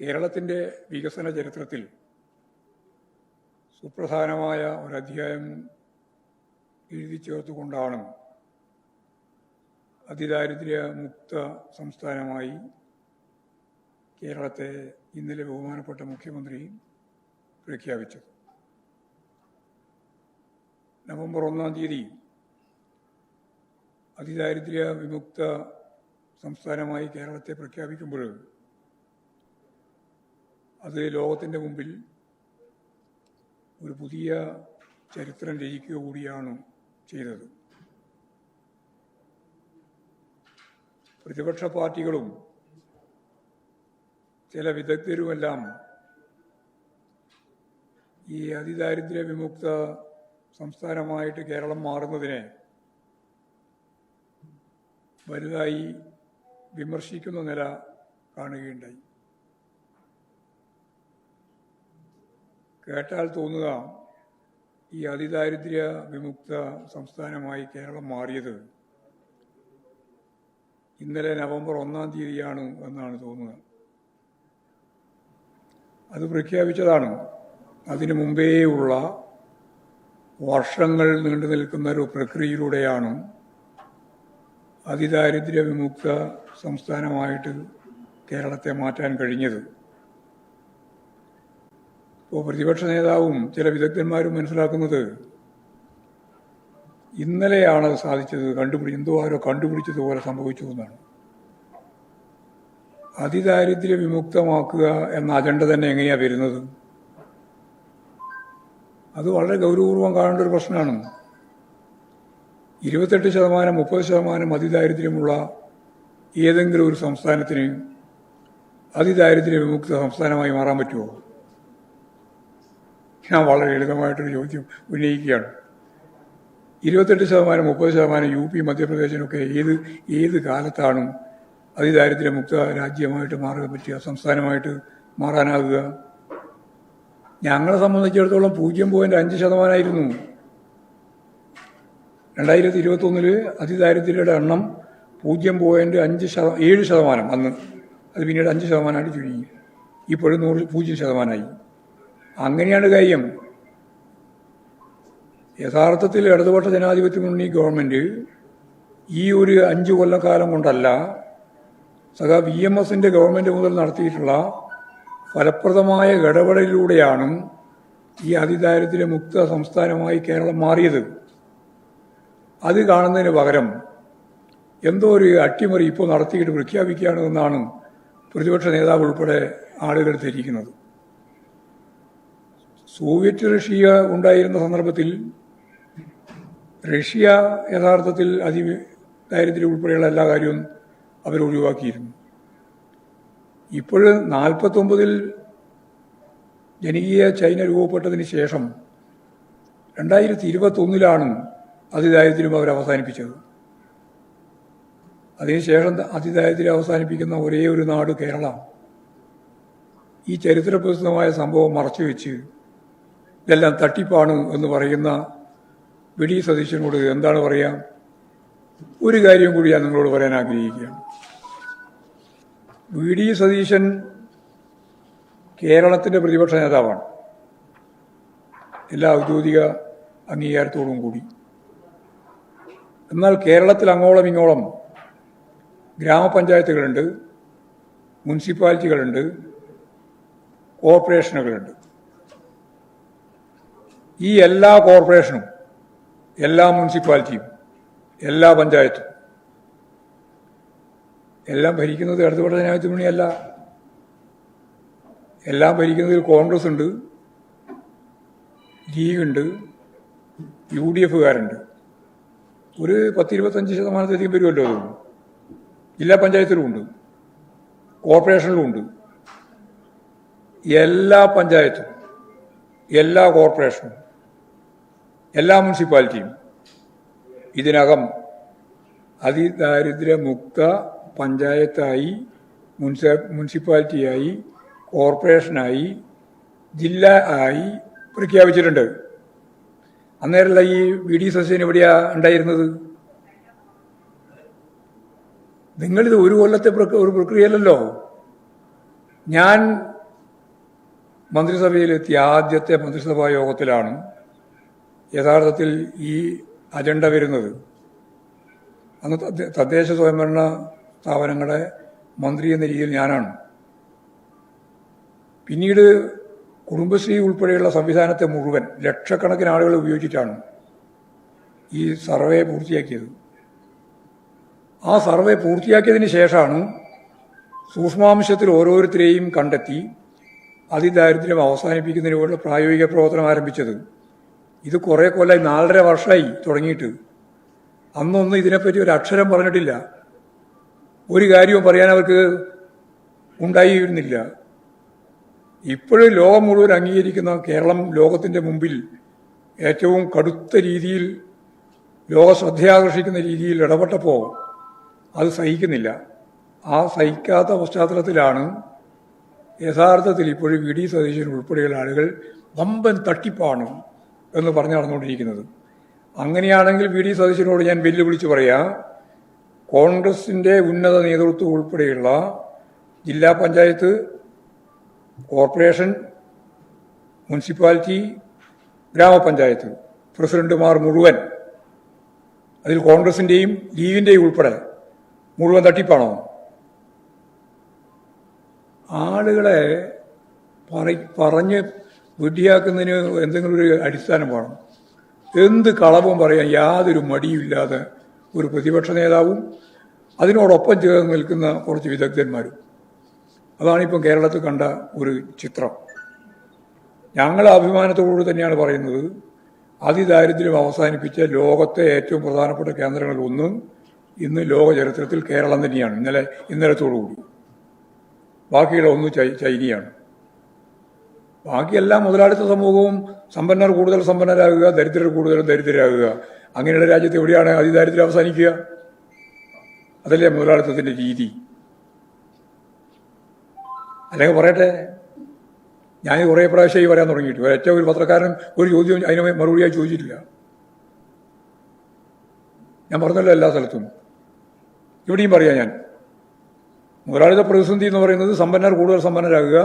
കേരളത്തിന്റെ വികസന ചരിത്രത്തിൽ സുപ്രധാനമായ ഒരധ്യായം എഴുതി ചേർത്തുകൊണ്ടാണ് അതിദാരിദ്ര്യ മുക്ത സംസ്ഥാനമായി കേരളത്തെ ഇന്നലെ ബഹുമാനപ്പെട്ട മുഖ്യമന്ത്രി പ്രഖ്യാപിച്ചത്. നവംബർ ഒന്നാം തീയതി അതിദാരിദ്ര്യ വിമുക്ത സംസ്ഥാനമായി കേരളത്തെ പ്രഖ്യാപിക്കുമ്പോൾ അത് ലോകത്തിന്റെ മുമ്പിൽ ഒരു പുതിയ ചരിത്രം രചിക്കുക കൂടിയാണ് ചെയ്തത്. പ്രതിപക്ഷ പാർട്ടികളും ചില വിദഗ്ധരുമെല്ലാം ഈ അതിദാരിദ്ര്യ വിമുക്ത സംസ്ഥാനമായിട്ട് കേരളം മാറുന്നതിനെ വലുതായി വിമർശിക്കുന്ന നില കാണുകയുണ്ടായി. കേട്ടാൽ തോന്നുക ഈ അതിദാരിദ്ര്യ വിമുക്ത സംസ്ഥാനമായി കേരളം മാറിയത്. ഇന്നലെ നവംബർ ഒന്നാം തീയതിയാണ് എന്നാണ് തോന്നുക. അത് പ്രഖ്യാപിച്ചതാണ്. അതിനു മുമ്പേ ഉള്ള വർഷങ്ങൾ നീണ്ടു നിൽക്കുന്ന ഒരു പ്രക്രിയയിലൂടെയാണ് അതിദാരിദ്ര്യ വിമുക്ത സംസ്ഥാനമായിട്ട് കേരളത്തെ മാറ്റാൻ കഴിഞ്ഞത്. ഇപ്പോൾ പ്രതിപക്ഷ നേതാവും ചില വിദഗ്ധന്മാരും മനസ്സിലാക്കുന്നത് ഇന്നലെയാണ് അത് സാധിച്ചത് കണ്ടുപിടി എന്തോ ആരോ കണ്ടുപിടിച്ചതുപോലെ സംഭവിച്ചു എന്നാണ്. അതിദാരിദ്ര്യ വിമുക്തമാക്കുക എന്ന അജണ്ട തന്നെ എങ്ങനെയാണ് വരുന്നത്? അത് വളരെ ഗൗരവപൂർവം കാണേണ്ട ഒരു പ്രശ്നമാണ്. ഇരുപത്തെട്ട് ശതമാനം മുപ്പത് ശതമാനം അതിദാരിദ്ര്യമുള്ള ഏതെങ്കിലും ഒരു സംസ്ഥാനത്തിന് അതിദാരിദ്ര്യ വിമുക്ത സംസ്ഥാനമായി മാറാൻ പറ്റുമോ? ഞാൻ വളരെ ലളിതമായിട്ടൊരു ചോദ്യം ഉന്നയിക്കുകയാണ്. ഇരുപത്തെട്ട് ശതമാനം മുപ്പത് ശതമാനം യു പി മധ്യപ്രദേശിനൊക്കെ ഏത് ഏത് കാലത്താണ് അതിദാരിദ്ര്യ മുക്ത രാജ്യമായിട്ട് മാറാൻ പറ്റുക സംസ്ഥാനമായിട്ട് മാറാനാകുക? ഞങ്ങളെ സംബന്ധിച്ചിടത്തോളം പൂജ്യം പോയിന്റ് അഞ്ച് ശതമാനമായിരുന്നു രണ്ടായിരത്തി ഇരുപത്തൊന്നിൽ അതിദാരിദ്ര്യയുടെ എണ്ണം പൂജ്യം പോയിന്റ് അഞ്ച് ശത ഏഴ് ശതമാനം. അന്ന് അത് പിന്നീട് അഞ്ച് ശതമാനമായിട്ട് ചുരുങ്ങി. ഇപ്പോഴും നൂറ് പൂജ്യം ശതമാനമായി. അങ്ങനെയാണ് കാര്യം. യഥാർത്ഥത്തിൽ ഇടതുപക്ഷ ജനാധിപത്യ മുന്നണി ഗവൺമെന്റ് ഈ ഒരു അഞ്ചു കൊല്ലക്കാലം കൊണ്ടല്ല സഖാ വി എം എസിന്റെ ഗവൺമെന്റ് മുതൽ നടത്തിയിട്ടുള്ള ഫലപ്രദമായ ഇടപെടലിലൂടെയാണ് ഈ അതിദാരിദ്ര്യ മുക്ത സംസ്ഥാനമായി കേരളം മാറിയത്. അത് കാണുന്നതിന് പകരം എന്തോ ഒരു അട്ടിമറി ഇപ്പോൾ നടത്തിയിട്ട് പ്രഖ്യാപിക്കുകയാണ് എന്നാണ് പ്രതിപക്ഷ നേതാവ് ഉൾപ്പെടെ ആളുകൾ ധരിക്കുന്നത്. സോവിയറ്റ് റഷ്യ ഉണ്ടായിരുന്ന സന്ദർഭത്തിൽ റഷ്യ യഥാർത്ഥത്തിൽ അതി ദാരിദ്ര്യം ഉൾപ്പെടെയുള്ള എല്ലാ കാര്യവും അവർ ഒഴിവാക്കിയിരുന്നു. ഇപ്പോഴ് നാൽപ്പത്തൊമ്പതിൽ ജനകീയ ചൈന രൂപപ്പെട്ടതിന് ശേഷം രണ്ടായിരത്തി ഇരുപത്തൊന്നിലാണ് അതിദാരിദ്ര്യം അവർ അവസാനിപ്പിച്ചത്. അതിനുശേഷം അതിദാരിദ്ര്യം അവസാനിപ്പിക്കുന്ന ഒരേ ഒരു നാട് കേരള. ഈ ചരിത്രപ്രസിദ്ധമായ സംഭവം മറച്ചുവെച്ച് ഇതെല്ലാം തട്ടിപ്പാണ് എന്ന് പറയുന്ന വി ഡി സതീശനോട് എന്താണ് പറയാം? ഒരു കാര്യം കൂടി ഞാൻ നിങ്ങളോട് പറയാൻ ആഗ്രഹിക്കുകയാണ്. വി ഡി സതീശൻ കേരളത്തിന്റെ പ്രതിപക്ഷ നേതാവാണ്. എല്ലാ ഔദ്യോഗിക അംഗീകാരത്തോടും കൂടി. എന്നാൽ കേരളത്തിൽ അങ്ങോളം ഇങ്ങോളം ഗ്രാമപഞ്ചായത്തുകളുണ്ട് മുനിസിപ്പാലിറ്റികളുണ്ട് കോർപ്പറേഷനുകളുണ്ട്. ഈ എല്ലാ കോർപ്പറേഷനും എല്ലാ മുനിസിപ്പാലിറ്റിയും എല്ലാ പഞ്ചായത്തും എല്ലാം ഭരിക്കുന്നത് ഇടതുപക്ഷ ജനാധിപത്യ മുന്നണിയല്ല എല്ലാം ഭരിക്കുന്നതിൽ കോൺഗ്രസ് ഉണ്ട് ലീഗുണ്ട് യു ഡി എഫുകാരുണ്ട് ഒരു പത്തിരുപത്തഞ്ച് ശതമാനത്തിലധികം വരുമല്ലോ അത്. ജില്ലാ പഞ്ചായത്തിലും ഉണ്ട് കോർപ്പറേഷനിലും ഉണ്ട്. എല്ലാ പഞ്ചായത്തും എല്ലാ കോർപ്പറേഷനും എല്ലാ മുനിസിപ്പാലിറ്റിയും ഇതിനകം അതിദാരിദ്ര്യമുക്ത പഞ്ചായത്തായി മുനിസി മുനിസിപ്പാലിറ്റിയായി കോർപ്പറേഷനായി ജില്ല ആയി പ്രഖ്യാപിച്ചിട്ടുണ്ട്. അന്നേരമല്ല ഈ വി ഡി സസ്യൻ എവിടെയാ ഉണ്ടായിരുന്നത്? നിങ്ങളിത് ഒരു കൊല്ലത്തെ ഒരു പ്രക്രിയയല്ലല്ലോ. ഞാൻ മന്ത്രിസഭയിലെത്തിയ ആദ്യത്തെ മന്ത്രിസഭാ യോഗത്തിലാണ് യഥാർത്ഥത്തിൽ ഈ അജണ്ട വരുന്നത്. അന്ന് തദ്ദേ- തദ്ദേശ സ്വയംഭരണ സ്ഥാപനങ്ങളുടെ മന്ത്രി എന്ന രീതിയിൽ ഞാനാണ്. പിന്നീട് കുടുംബശ്രീ ഉൾപ്പെടെയുള്ള സംവിധാനത്തെ മുഴുവൻ ലക്ഷക്കണക്കിന് ആളുകൾ ഉപയോഗിച്ചിട്ടാണ് ഈ സർവേ പൂർത്തിയാക്കിയത്. ആ സർവേ പൂർത്തിയാക്കിയതിന് ശേഷമാണ് സൂക്ഷ്മാംശത്തിൽ ഓരോരുത്തരെയും കണ്ടെത്തി അതിദാരിദ്ര്യം അവസാനിപ്പിക്കുന്നതിനുള്ള പ്രായോഗിക പ്രവർത്തനം ആരംഭിച്ചത്. ഇത് കുറേ കൊല്ലമായി നാലര വർഷമായി തുടങ്ങിയിട്ട്. അന്നൊന്നും ഇതിനെപ്പറ്റി ഒരു അക്ഷരം പറഞ്ഞിട്ടില്ല. ഒരു കാര്യവും പറയാൻ അവർക്ക് ഉണ്ടായിരുന്നില്ല. ഇപ്പോഴും ലോകം മുഴുവൻ അംഗീകരിക്കുന്ന കേരളം ലോകത്തിന്റെ മുമ്പിൽ ഏറ്റവും കടുത്ത രീതിയിൽ ലോക ശ്രദ്ധയാകർഷിക്കുന്ന രീതിയിൽ ഇടപെട്ടപ്പോൾ അത് സഹിക്കുന്നില്ല. ആ സഹിക്കാത്ത പശ്ചാത്തലത്തിലാണ് യഥാർത്ഥത്തിൽ ഇപ്പോഴും വി ഡി സതീശൻ ഉൾപ്പെടെയുള്ള ആളുകൾ വമ്പൻ തട്ടിപ്പാണ് എന്ന് പറഞ്ഞു നടന്നുകൊണ്ടിരിക്കുന്നത്. അങ്ങനെയാണെങ്കിൽ വി ഡി സതീശനോട് ഞാൻ വെല്ലുവിളിച്ച് പറയാ കോൺഗ്രസിന്റെ ഉന്നത നേതൃത്വം ഉൾപ്പെടെയുള്ള ജില്ലാ പഞ്ചായത്ത് കോർപ്പറേഷൻ മുനിസിപ്പാലിറ്റി ഗ്രാമപഞ്ചായത്ത് പ്രസിഡന്റുമാർ മുഴുവൻ അതിൽ കോൺഗ്രസിന്റെയും ലീഗിന്റെയും ഉൾപ്പെടെ മുഴുവൻ തട്ടിപ്പാണോ? ആളുകളെ പറ- പറഞ്ഞ് വിഡ്ഢിയാക്കുന്നതിന് എന്തെങ്കിലും ഒരു അടിസ്ഥാനം വേണം. എന്ത് കളവും പറയാൻ യാതൊരു മടിയുമില്ലാതെ ഒരു പ്രതിപക്ഷ നേതാവും അതിനോടൊപ്പം ചേർന്ന് നിൽക്കുന്ന കുറച്ച് വിദഗ്ധന്മാരും. അതാണിപ്പം കേരളത്തിൽ കണ്ട ഒരു ചിത്രം. ഞങ്ങൾ അഭിമാനത്തോടു തന്നെയാണ് പറയുന്നത് അതിദാരിദ്ര്യം അവസാനിപ്പിച്ച ലോകത്തെ ഏറ്റവും പ്രധാനപ്പെട്ട കേന്ദ്രങ്ങളിൽ ഒന്ന് ഇന്ന് ലോക ചരിത്രത്തിൽ കേരളം തന്നെയാണ് ഇന്നലെ ഇന്നലത്തോടുകൂടി. ബാക്കിയുള്ള ഒന്ന് ചൈനയാണ്. ബാക്കിയെല്ലാം മുതലാളിത്ത സമൂഹവും സമ്പന്നർ കൂടുതൽ സമ്പന്നരാകുക ദരിദ്രർ കൂടുതൽ ദരിദ്രരാകുക. അങ്ങനെയുള്ള രാജ്യത്ത് എവിടെയാണ് അതിദാരിദ്ര്യം അവസാനിക്കുക? അതല്ലേ മുതലാളിത്തത്തിന്റെ രീതി. അല്ലെങ്കിൽ പറയട്ടെ ഞാൻ കുറേ പ്രാവശ്യമായി പറയാൻ തുടങ്ങിയിട്ട്. ഏറ്റവും ഒരു പത്രക്കാരൻ ഒരു ചോദ്യം അതിന് മറുപടിയായി ചോദിച്ചിട്ടില്ല. ഞാൻ പറഞ്ഞല്ലോ എല്ലാ സ്ഥലത്തും. ഇവിടെയും പറയാം ഞാൻ. മുതലാളിത്ത പ്രതിസന്ധി എന്ന് പറയുന്നത് സമ്പന്നർ കൂടുതൽ സമ്പന്നരാകുക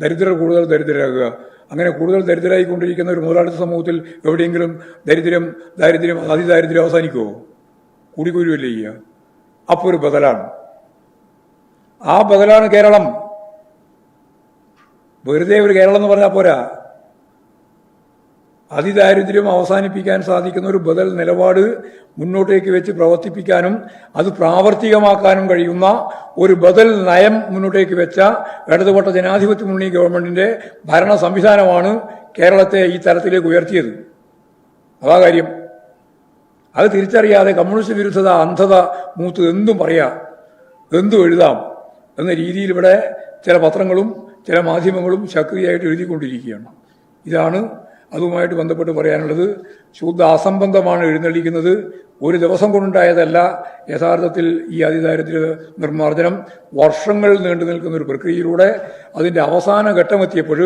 ദരിദ്രർ കൂടുതൽ ദരിദ്രരാകുക. അങ്ങനെ കൂടുതൽ ദരിദ്രരായിക്കൊണ്ടിരിക്കുന്ന ഒരു മുതലാളിത്ത സമൂഹത്തിൽ എവിടെയെങ്കിലും ദരിദ്രം ദാരിദ്ര്യം അതിദാരിദ്ര്യം അവസാനിക്കുമോ കൂടിക്കൂരുവല്ല ചെയ്യുക? അപ്പോൾ ഒരു ബദലാണ്. ആ ബദലാണ് കേരളം. വെറുതെ ഒരു കേരളം എന്ന് പറഞ്ഞാൽ പോരാ. അതിദാരിദ്ര്യം അവസാനിപ്പിക്കാൻ സാധിക്കുന്ന ഒരു ബദൽ നിലപാട് മുന്നോട്ടേക്ക് വെച്ച് പ്രവർത്തിപ്പിക്കാനും അത് പ്രാവർത്തികമാക്കാനും കഴിയുന്ന ഒരു ബദൽ നയം മുന്നോട്ടേക്ക് വെച്ച ഇടതുപെട്ട ജനാധിപത്യ മുന്നണി ഗവൺമെന്റിന്റെ ഭരണ സംവിധാനമാണ് കേരളത്തെ ഈ തരത്തിലേക്ക് ഉയർത്തിയത്. അതാ കാര്യം. അത് തിരിച്ചറിയാതെ കമ്മ്യൂണിസ്റ്റ് വിരുദ്ധത അന്ധത മൂത്ത് എന്തും പറയാം എന്തും എഴുതാം എന്ന രീതിയിൽ ഇവിടെ ചില പത്രങ്ങളും ചില മാധ്യമങ്ങളും ശക്തിയായിട്ട് എഴുതിക്കൊണ്ടിരിക്കുകയാണ്. ഇതാണ് അതുമായിട്ട് ബന്ധപ്പെട്ട് പറയാനുള്ളത് ശുദ്ധ അസംബന്ധമാണ് എഴുന്നള്ളിക്കുന്നത്. ഒരു ദിവസം കൊണ്ടുണ്ടായതല്ല. യഥാർത്ഥത്തിൽ ഈ അതിദാരിദ്ര്യ നിർമ്മാർജനം വർഷങ്ങൾ നീണ്ടു നിൽക്കുന്ന ഒരു പ്രക്രിയയിലൂടെ അതിന്റെ അവസാന ഘട്ടമെത്തിയപ്പോൾ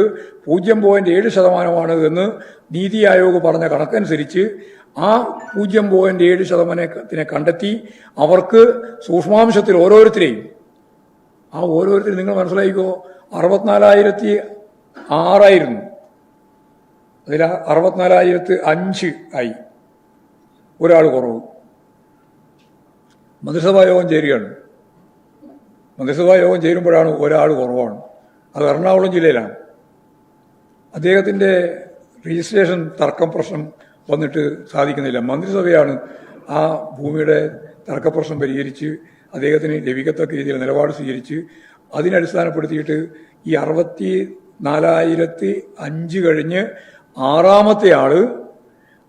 പൂജ്യം പോയിന്റ് ഏഴ് ശതമാനമാണ് എന്ന് നീതി ആയോഗ് പറഞ്ഞ കണക്കനുസരിച്ച് ആ പൂജ്യം പോയിന്റ് ഏഴ് ശതമാനത്തിനെ കണ്ടെത്തി അവർക്ക് സൂക്ഷ്മാംശത്തിൽ ഓരോരുത്തരെയും ആ ഓരോരുത്തരും നിങ്ങൾ മനസ്സിലായിക്കോ? അറുപത്തിനാലായിരത്തി ആറായിരുന്നു. അതിൽ അറുപത്തിനാലായിരത്തി അഞ്ച് ആയി. ഒരാൾ കുറവ്. മന്ത്രിസഭാ യോഗം ചേരുകയാണ്. മന്ത്രിസഭാ യോഗം ചേരുമ്പോഴാണ് ഒരാൾ കുറവാണ്. അത് എറണാകുളം ജില്ലയിലാണ്. അദ്ദേഹത്തിന്റെ രജിസ്ട്രേഷൻ തർക്കം പ്രശ്നം വന്നിട്ട് സാധിക്കുന്നില്ല. മന്ത്രിസഭയാണ് ആ ഭൂമിയുടെ തർക്കപ്രശ്നം പരിഹരിച്ച് അദ്ദേഹത്തിന് ലഭിക്കത്തക്ക രീതിയിൽ നിലപാട് സ്വീകരിച്ച് അതിനടിസ്ഥാനപ്പെടുത്തിയിട്ട് ഈ അറുപത്തി നാലായിരത്തി അഞ്ച് കഴിഞ്ഞ് ആറാമത്തെ ആൾ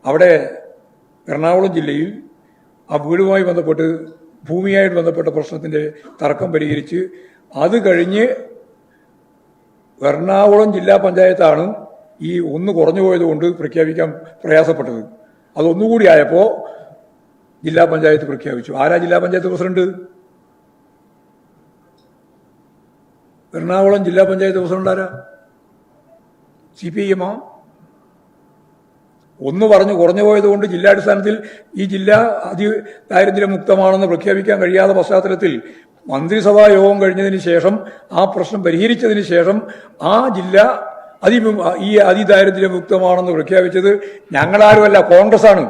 അവിടെ എറണാകുളം ജില്ലയിൽ ആ വീടുമായി ബന്ധപ്പെട്ട് ഭൂമിയായിട്ട് ബന്ധപ്പെട്ട പ്രശ്നത്തിന്റെ തർക്കം പരിഹരിച്ച് അത് കഴിഞ്ഞ് എറണാകുളം ജില്ലാ പഞ്ചായത്താണ് ഈ ഒന്ന് കുറഞ്ഞു പോയതുകൊണ്ട് പ്രഖ്യാപിക്കാൻ പ്രയാസപ്പെട്ടത്. അതൊന്നുകൂടി ആയപ്പോ ജില്ലാ പഞ്ചായത്ത് പ്രഖ്യാപിച്ചു. ആരാ ജില്ലാ പഞ്ചായത്ത് പ്രസിഡന്റ്? എറണാകുളം ജില്ലാ പഞ്ചായത്ത് പ്രസിഡന്റ് ആരാ? സി പി ഐ എമ്മാ? ഒന്ന് പറഞ്ഞു കുറഞ്ഞു പോയതുകൊണ്ട് ജില്ലാടിസ്ഥാനത്തിൽ ഈ ജില്ല അതി ദാരിദ്ര്യമുക്തമാണെന്ന് പ്രഖ്യാപിക്കാൻ കഴിയാത്ത പശ്ചാത്തലത്തിൽ മന്ത്രിസഭാ യോഗം കഴിഞ്ഞതിന് ശേഷം ആ പ്രശ്നം പരിഹരിച്ചതിന് ശേഷം ആ ജില്ല അതി ഈ അതിദാരിദ്ര്യമുക്തമാണെന്ന് പ്രഖ്യാപിച്ചത് ഞങ്ങളാരുമല്ല കോൺഗ്രസ് ആണ്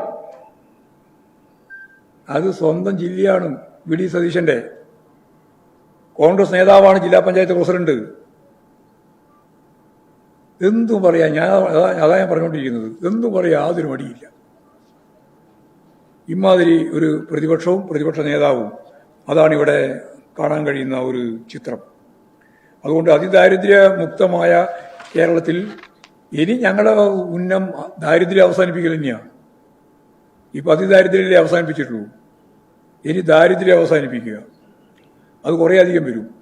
അത് സ്വന്തം ജില്ലയാണ് വി ഡി സതീശന്റെ. കോൺഗ്രസ് നേതാവാണ് ജില്ലാ പഞ്ചായത്ത് പ്രസിഡന്റ്. എന്തും പറയാ ഞാൻ അതാ ഞാൻ പറഞ്ഞുകൊണ്ടിരിക്കുന്നത് എന്തും പറയാ യാതൊരു മടിയില്ല. ഇമാതിരി ഒരു പ്രതിപക്ഷവും പ്രതിപക്ഷ നേതാവും അതാണ് ഇവിടെ കാണാൻ കഴിയുന്ന ഒരു ചിത്രം. അതുകൊണ്ട് അതിദാരിദ്ര്യ മുക്തമായ കേരളത്തിൽ ഇനി ഞങ്ങളുടെ ഉന്നം ദാരിദ്ര്യം അവസാനിപ്പിക്കൽ തന്നെയാണ് ഇപ്പൊ അതിദാരിദ്ര്യത്തെ അവസാനിപ്പിച്ചിട്ടുള്ളൂ. ഇനി ദാരിദ്ര്യം അവസാനിപ്പിക്കുക. അത് കുറേ അധികം വരും.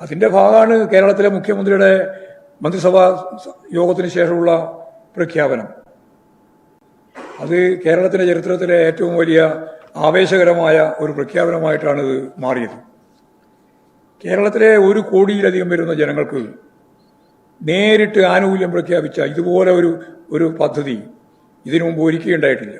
അതിന്റെ ഭാഗമാണ് കേരളത്തിലെ മുഖ്യമന്ത്രിയുടെ മന്ത്രിസഭാ യോഗത്തിന് ശേഷമുള്ള പ്രഖ്യാപനം. അത് കേരളത്തിന്റെ ചരിത്രത്തിലെ ഏറ്റവും വലിയ ആവേശകരമായ ഒരു പ്രഖ്യാപനമായിട്ടാണ് ഇത് മാറിയത്. കേരളത്തിലെ ഒരു കോടിയിലധികം വരുന്ന ജനങ്ങൾക്ക് നേരിട്ട് ആനുകൂല്യം പ്രഖ്യാപിച്ച ഇതുപോലെ ഒരു ഒരു പദ്ധതി ഇതിനു മുമ്പ് ഒരിക്കുകയുണ്ടായിട്ടില്ല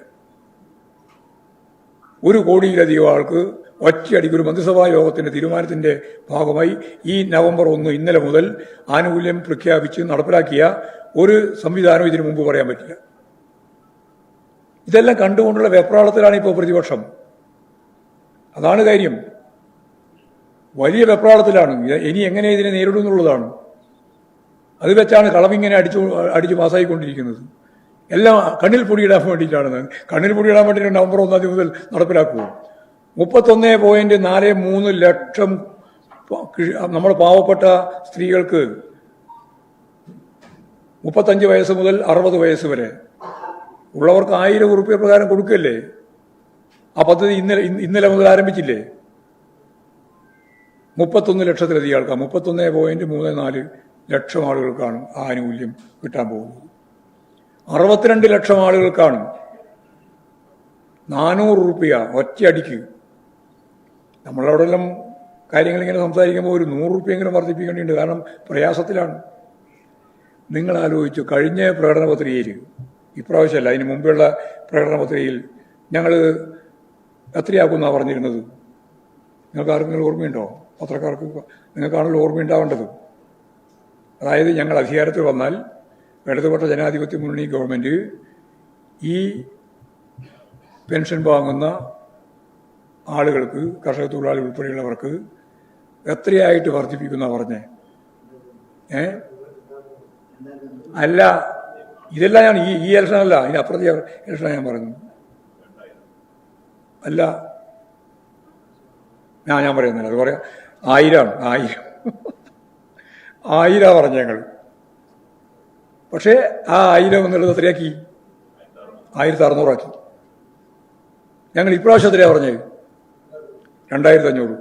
ഒരു കോടിയിലധികം ആൾക്ക് ഒറ്റയടിക്ക് ഒരു മന്ത്രിസഭാ യോഗത്തിന്റെ തീരുമാനത്തിന്റെ ഭാഗമായി ഈ നവംബർ ഒന്ന് ഇന്നലെ മുതൽ ആനുകൂല്യം പ്രഖ്യാപിച്ച് നടപ്പിലാക്കിയ ഒരു സംവിധാനം ഇതിനു മുമ്പ് പറയാൻ പറ്റില്ല. ഇതെല്ലാം കണ്ടുകൊണ്ടുള്ള വെപ്രാളത്തിലാണ് ഇപ്പോൾ പ്രതിപക്ഷം. അതാണ് കാര്യം. വലിയ വെപ്രാളത്തിലാണ്. ഇനി എങ്ങനെ ഇതിനെ നേരിടും എന്നുള്ളതാണ്. അത് വെച്ചാണ് കളമിങ്ങനെ അടിച്ചു അടിച്ചു പാസ്സായിക്കൊണ്ടിരിക്കുന്നത് എല്ലാം കണ്ണിൽ പൊടിയിടാൻ വേണ്ടിയിട്ടാണ്. കണ്ണിൽ പൊടിയിടാൻ വേണ്ടിയിട്ട് നവംബർ ഒന്നാം തീയതി മുതൽ നടപ്പിലാക്കുമോ മുപ്പത്തൊന്ന് പോയിന്റ് നാല് മൂന്ന് ലക്ഷം നമ്മൾ പാവപ്പെട്ട സ്ത്രീകൾക്ക് മുപ്പത്തഞ്ച് വയസ്സ് മുതൽ അറുപത് വയസ്സ് വരെ. ഉള്ളവർക്ക് ആയിരം ഉറുപ്പ്യ പ്രകാരം കൊടുക്കല്ലേ? ആ പദ്ധതി ഇന്നലെ ഇന്നലെ മുതൽ ആരംഭിച്ചില്ലേ? മുപ്പത്തൊന്ന് ലക്ഷത്തിലധികം ആൾക്കാർ മുപ്പത്തൊന്ന് പോയിന്റ് മൂന്ന് നാല് ലക്ഷം ആളുകൾക്കാണ് ആനുകൂല്യം കിട്ടാൻ പോകുന്നത്. അറുപത്തിരണ്ട് ലക്ഷം ആളുകൾക്കാണ് നാനൂറ് റുപ്യ ഒറ്റയടിക്ക് നമ്മളവിടെല്ലാം കാര്യങ്ങളിങ്ങനെ സംസാരിക്കുമ്പോൾ ഒരു നൂറ് റുപ്യെങ്കിലും വർദ്ധിപ്പിക്കേണ്ടിയുണ്ട്. കാരണം പ്രയാസത്തിലാണ്. നിങ്ങൾ ആലോചിച്ചു കഴിഞ്ഞ പ്രകടന പത്രികയിൽ ഇപ്രാവശ്യമല്ല അതിന് മുമ്പുള്ള പ്രകടന പത്രികയിൽ ഞങ്ങൾ എത്രയാക്കുമെന്നാണ് പറഞ്ഞിരുന്നത്? നിങ്ങൾക്ക് ആർക്കെങ്കിലും ഓർമ്മയുണ്ടോ? പത്രക്കാർക്ക് നിങ്ങൾക്കാണല്ലോ ഓർമ്മയുണ്ടാവേണ്ടത്. അതായത് ഞങ്ങൾ അധികാരത്തിൽ വന്നാൽ ഇടതുപക്ഷ ജനാധിപത്യ മുന്നണി ഗവൺമെന്റ് ഈ പെൻഷൻ വാങ്ങുന്ന ആളുകൾക്ക് കർഷക തൊഴിലാളി ഉൾപ്പെടെയുള്ളവർക്ക് എത്രയായിട്ട് വർദ്ധിപ്പിക്കുന്ന പറഞ്ഞേ? ഏ? അല്ല ഇതെല്ലാം ഞാൻ ഈ ഈ ഇലക്ഷൻ അല്ല ഇതിന് അപ്പുറത്തെ ഇലക്ഷൻ ഞാൻ പറയുന്നു അല്ല ഞാൻ ഞാൻ പറയുന്നില്ല അത് പറയാം. ആയിരമാണ് ആയിരം. ആയിരം പറഞ്ഞ ഞങ്ങൾ പക്ഷേ ആ ആയിരം എന്നുള്ളത് എത്രയാക്കി? ആയിരത്തി അറുന്നൂറാക്കി. ഞങ്ങൾ ഇപ്രാവശ്യം എത്രയാണ് പറഞ്ഞത് രണ്ടായിരത്തി അഞ്ഞൂറ്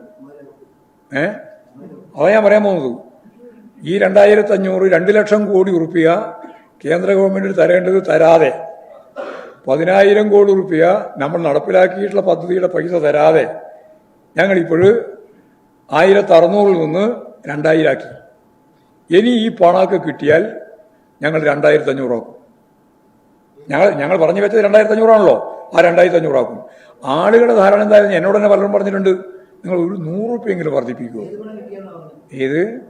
ഏ? അതാ ഞാൻ പറയാൻ പോകുന്നത്. ഈ രണ്ടായിരത്തി അഞ്ഞൂറ് രണ്ട് ലക്ഷം കോടി ഉറുപ്പിക കേന്ദ്ര ഗവൺമെന്റിന് തരേണ്ടത് തരാതെ പതിനായിരം കോടി ഉറുപ്പിക നമ്മൾ നടപ്പിലാക്കിയിട്ടുള്ള പദ്ധതിയുടെ പൈസ തരാതെ ഞങ്ങൾ ഇപ്പോഴ് ആയിരത്തി അറുന്നൂറിൽ നിന്ന് രണ്ടായിരാക്കി ഇനി ഈ പണമൊക്കെ കിട്ടിയാൽ ഞങ്ങൾ രണ്ടായിരത്തി അഞ്ഞൂറാക്കും ഞങ്ങൾ ഞങ്ങൾ പറഞ്ഞു വെച്ചത് രണ്ടായിരത്തി അഞ്ഞൂറാണല്ലോ ആ രണ്ടായിരത്തി അഞ്ഞൂറാക്കും ആളുകളുടെ ധാരണ എന്തായാലും എന്നോട് തന്നെ പലരും പറഞ്ഞിട്ടുണ്ട്. നിങ്ങൾ ഒരു നൂറ് റുപ്യെങ്കിലും വർദ്ധിപ്പിക്കുമോ ഏത്?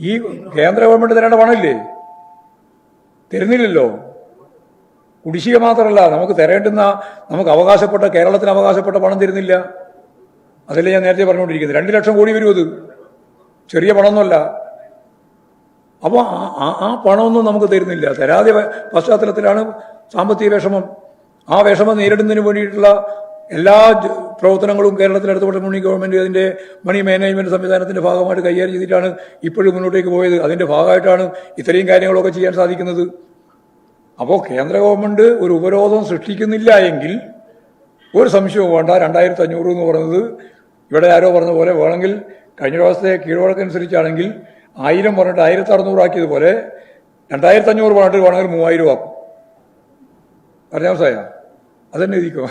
ഈ കേന്ദ്ര ഗവൺമെന്റ് തരേണ്ട പണമില്ലേ? തരുന്നില്ലല്ലോ. കുടിശ്ശിക മാത്രമല്ല നമുക്ക് തരേണ്ടുന്ന നമുക്ക് അവകാശപ്പെട്ട കേരളത്തിന് അവകാശപ്പെട്ട പണം തരുന്നില്ല. അതല്ലേ ഞാൻ നേരത്തെ പറഞ്ഞുകൊണ്ടിരിക്കുന്നത്. രണ്ട് ലക്ഷം കോടി വരും അത്. ചെറിയ പണമൊന്നുമല്ല. അപ്പോൾ ആ- പണമൊന്നും നമുക്ക് തരുന്നില്ല. തരാതെ പശ്ചാത്തലത്തിലാണ് സാമ്പത്തിക വിഷമം. ആ വിഷമം നേരിടുന്നതിന് വേണ്ടിയിട്ടുള്ള എല്ലാ പ്രവർത്തനങ്ങളും പ്രവർത്തനങ്ങളും കേരളത്തിലെ വട്ടം മുന്നണി ഗവൺമെന്റ് അതിന്റെ മണി മാനേജ്മെന്റ് സംവിധാനത്തിന്റെ ഭാഗമായിട്ട് കൈകാര്യം ചെയ്തിട്ടാണ് ഇപ്പോഴും മുന്നോട്ടേക്ക് പോയത്. അതിന്റെ ഭാഗമായിട്ടാണ് ഇത്രയും കാര്യങ്ങളൊക്കെ ചെയ്യാൻ സാധിക്കുന്നത്. അപ്പോൾ കേന്ദ്ര ഗവൺമെന്റ് ഒരു ഉപരോധം സൃഷ്ടിക്കുന്നില്ല എങ്കിൽ ഒരു സംശയവും വേണ്ട. രണ്ടായിരത്തി അഞ്ഞൂറ് എന്ന് പറയുന്നത് ഇവിടെ ആരോ പറഞ്ഞ പോലെ വേണമെങ്കിൽ കഴിഞ്ഞ പ്രാവശ്യത്തെ കീഴ്വഴക്കനുസരിച്ചാണെങ്കിൽ ആയിരം പറഞ്ഞിട്ട് ആയിരത്തി അറുന്നൂറാക്കിയതുപോലെ രണ്ടായിരത്തി അഞ്ഞൂറ് പറഞ്ഞിട്ട് വേണമെങ്കിൽ മൂവായിരം ആക്കും. പറഞ്ഞാൽ സായ അതെന്നെ ഇരിക്കുക